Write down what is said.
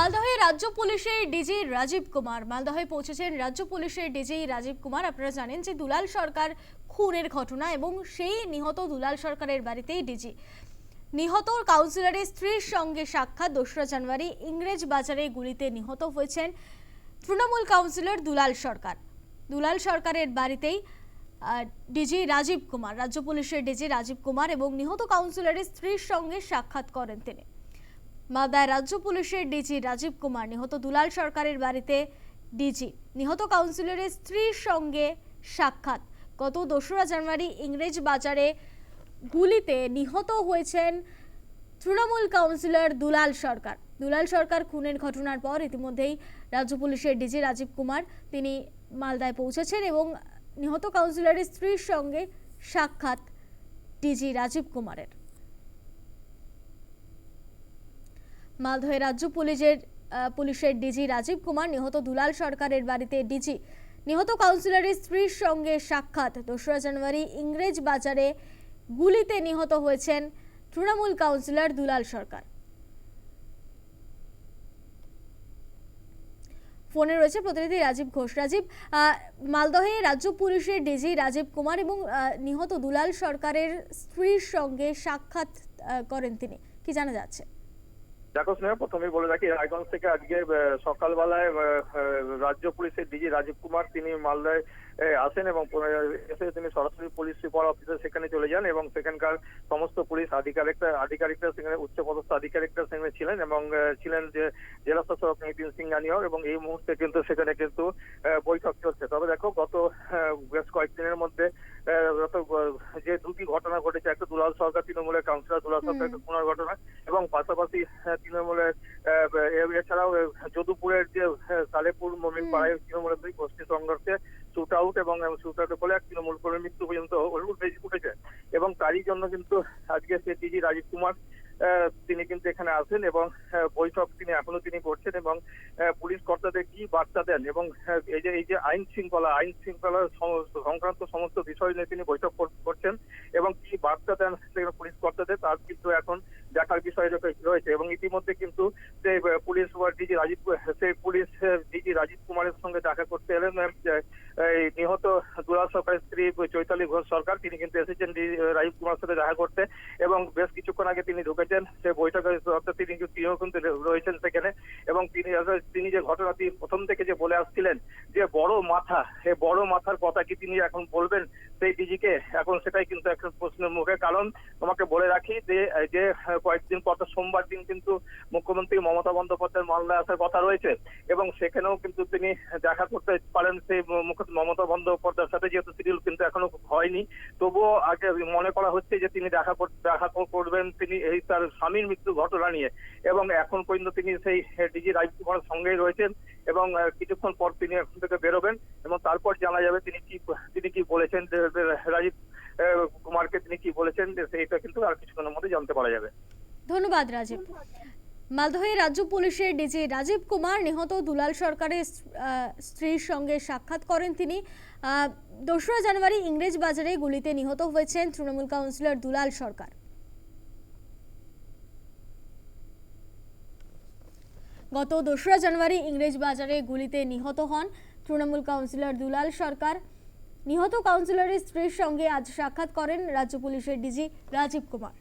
মালদহে রাজ্য পুলিশের ডিজি রাজীব কুমার। মালদহে পৌঁছেছেন রাজ্য পুলিশের ডিজি রাজীব কুমার। আপনারা জানেন যে দুলাল সরকার খুনের ঘটনা এবং সেই নিহত দুলাল সরকারের বাড়িতেই ডিজি। নিহত কাউন্সিলরের স্ত্রীর সঙ্গে সাক্ষাৎ দোসরা জানুয়ারি ইংরেজ বাজারে গুলিতে নিহত হয়েছেন তৃণমূল কাউন্সিলর দুলাল সরকার। দুলাল সরকারের বাড়িতেই ডিজি রাজীব কুমার, রাজ্য পুলিশের ডিজি রাজীব কুমার এবং নিহত কাউন্সিলরের স্ত্রীর সঙ্গে সাক্ষাৎ করেন তিনি। মালদায় রাজ্য পুলিশের ডিজি রাজীব কুমার নিহত দুলাল সরকারের বাড়িতে ডিজি নিহত কাউন্সিলরের স্ত্রীর সঙ্গে সাক্ষাৎ। গত দোসরা জানুয়ারি ইংরেজ বাজারে গুলিতে নিহত হয়েছেন তৃণমূল কাউন্সিলর দুলাল সরকার। দুলাল সরকার খুনের ঘটনার পর ইতিমধ্যেই রাজ্য পুলিশের ডিজি রাজীব কুমার তিনি মালদায় পৌঁছেছেন এবং নিহত কাউন্সিলরের স্ত্রীর সঙ্গে সাক্ষাৎ ডিজি রাজীব কুমারের। মালদহে রাজ্য পুলিশের পুলিশের ডিজি রাজীব কুমার, নিহত দুলাল সরকারের বাড়িতে ডিজি, নিহত কাউন্সিলরের স্ত্রীর সঙ্গে সাক্ষাৎ। দোসরা জানুয়ারি ইংরেজ বাজারে গুলিতে নিহত হয়েছেন তৃণমূল কাউন্সিলর দুলাল সরকার। ফোনে রয়েছে প্রতিনিধি রাজীব ঘোষ। রাজীব মালদহে রাজ্য পুলিশের ডিজি রাজীব কুমার এবং নিহত দুলাল সরকারের স্ত্রীর সঙ্গে সাক্ষাৎ করেন তিনি। কি জানা যাচ্ছে? দেখো স্নেহ, প্রথমেই বলে রাখি, রায়গঞ্জ থেকে আজকে সকালবেলায় রাজ্য পুলিশের ডিজি রাজীব কুমার, তিনি মালদায় আসেন এবং এসে তিনি সরাসরি পুলিশ সুপার অফিসে সেখানে চলে যান এবং সেখানকার সমস্ত পুলিশ আধিকারিকরা আধিকারিকরা সেখানে উচ্চপদস্থ আধিকারিকরা সেখানে ছিলেন এবং ছিলেন যে জেলা শাসক নিতিন সিংহানিও এবং এই মুহূর্তে কিন্তু সেখানে কিন্তু বৈঠক চলছে। তবে দেখো গত বেশ কয়েকদিনের মধ্যে গত যে দুটি ঘটনা ঘটেছে তৃণমূলের কাউন্সিলর সরকার খুনের ঘটনা এবং পাশাপাশি আহ, তৃণমূলের এছাড়াও যদুপুরের যে আহ, সালেপুর মমিন পাড়ায় তৃণমূলের দুই গোষ্ঠী সংঘর্ষে শুট আউট এবং শুট আউটের ফলে এক তৃণমূল কর্মীর মৃত্যু পর্যন্ত উঠে- উঠেছে এবং তারই জন্য কিন্তু আজকে সে টিজি রাজীব কুমার তিনি কিন্তু এখানে আছেন এবং বৈঠক তিনি এখনও তিনি করছেন এবং পুলিশ কর্তাদের কি বার্তা দেন এবং এই যে এই যে আইন শৃঙ্খলা আইন শৃঙ্খলা সংক্রান্ত সমস্ত বিষয় নিয়ে তিনি বৈঠক করছেন এবং কি বার্তা দেন পুলিশ কর্তাদের, তার কিন্তু এখন দেখার বিষয় রয়ে- রয়েছে এবং ইতিমধ্যে কিন্তু সেই পুলিশ সুপার ডিজি রাজীব, সেই পুলিশ ডিজি রাজীব কুমারের সঙ্গে দেখা করতে এলেন এই নিহত দুলাল সরকারের স্ত্রী চৈতালি ঘোষ সরকার, তিনি কিন্তু এসেছেন রাজীব কুমারের সাথে দেখা করতে এবং বেশ কিছুক্ষণ আগে তিনি ঢুকেছেন সে বৈঠকে তিনি তিনিও কিন্তু রয়েছেন সেখানে এবং তিনি তিনি যে ঘটনাটি প্রথম থেকে যে বলে আসছিলেন যে বড় মাথা এই বড় মাথার কথা কি তিনি এখন বলবেন সেই ডিজিকে, এখন সেটাই কিন্তু একটা প্রশ্নের মুখে কারণ রাখি যে যে কয়েকদিন পর সোমবার দিন কিন্তু মুখ্যমন্ত্রী মমতা বন্দ্যোপাধ্যায়ের মালদায় আসার কথা রয়েছে। এবং সেখানেও কিন্তু তিনি দেখা করতে পারেন সেই মমতা বন্দ্যোপাধ্যায়ের সাথে, যেহেতু শিডিউল কিন্তু এখনও হয়নি। তবুও আগে মনে করা হচ্ছে যে, তিনি দেখা দেখা করবেন তিনি এই তার স্বামীর মৃত্যু ঘটনা নিয়ে। এবং এখন পর্যন্ত তিনি সেই ডিজি রাজীব কুমারের সঙ্গেই রয়েছেন এবং কিছুক্ষণ পর তিনি এখন থেকে বেরোবেন এবং তারপর জানা যাবে তিনি কি তিনি কি বলেছেন যে, যে, রাজীব আহ, কুমারকে তিনি কি বলেছেন যে সেইটা কিন্তু আর কিছুক্ষণের মধ্যে জানতে পারা যাবে। ধন্যবাদ, রাজীব। মালদহে রাজ্য পুলিশের ডিজি রাজীব কুমার নিহত দুলাল সরকারের স্ত্রীর সঙ্গে সাক্ষাৎ করেন তিনি। দোসরা জানুয়ারি ইংরেজ বাজারে গুলিতে নিহত হয়েছেন তৃণমূল কাউন্সিলর দুলাল সরকার। গত দোসরা জানুয়ারি ইংরেজ বাজারে গুলিতে নিহত হন তৃণমূল কাউন্সিলর দুলাল সরকার। নিহত কাউন্সিলরের স্ত্রীর সঙ্গে আজ সাক্ষাৎ করেন রাজ্য পুলিশের ডিজি রাজীব কুমার।